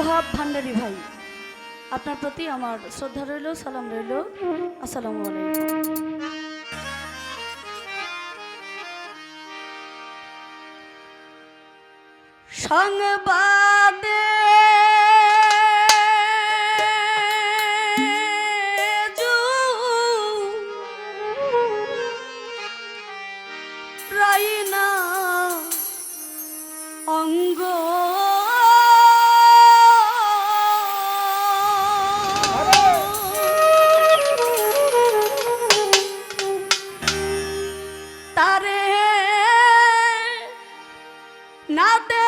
ওহাব ভান্ডারী ভাই। আপনার প্রতি আমার শ্রদ্ধা রইল সালাম রইল। আসসালাম সংবাদ nada